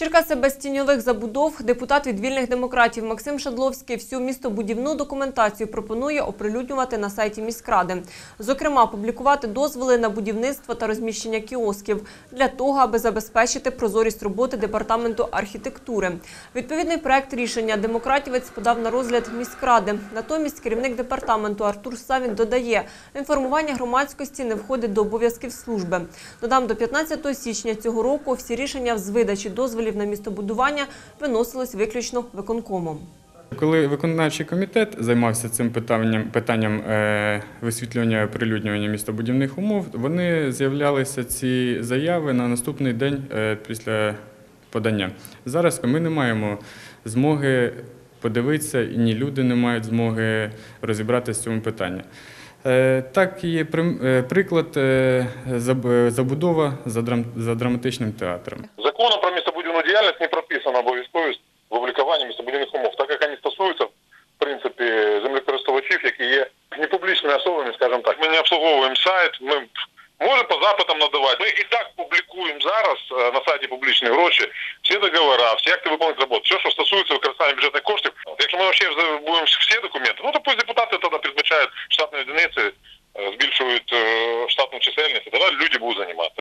Черкаси без тіньових забудов депутат від вільних демократів Максим Шадловський всю містобудівну документацію пропонує оприлюднювати на сайті міськради. Зокрема, публікувати дозволи на будівництво та розміщення кіосків для того, аби забезпечити прозорість роботи департаменту архітектури. Відповідний проект рішення демократівець подав на розгляд міськради. Натомість керівник департаменту Артур Савін додає, інформування громадськості не входить до обов'язків служби. Додам, до 15 січня цього року всі рішення з видачі дозволів на містобудування виносились виключно виконкомом. Коли виконавчий комітет займався цим питанням, питанням е, висвітлювання оприлюднювання містобудівних умов, вони з'являлися ці заяви на наступний день е, після подання. Зараз ми не маємо змоги подивитися, і ні люди не мають змоги розібратися в цьому питанні. Е, Так, є приклад забудова за драматичним театром. Законом про адміністративну діяльність не прописана обов'язковість публікування містобудівних умов, так як вони стосуються в принципі землекористувачів, які є непублічними особами, скажімо так. Ми не обслуговуємо сайт, ми можемо по запитам надавати. Ми і так публікуємо зараз е, на сайті публічні гроші всі договори, всі акти виконання роботи, все, що стосується використання бюджетних коштів. Якщо ми взагалі будемо всі документи, ну то пусть депутати тоді передбачають штатні одиниці, е, збільшують е, штатну чисельність, і тоді люди будуть займатися.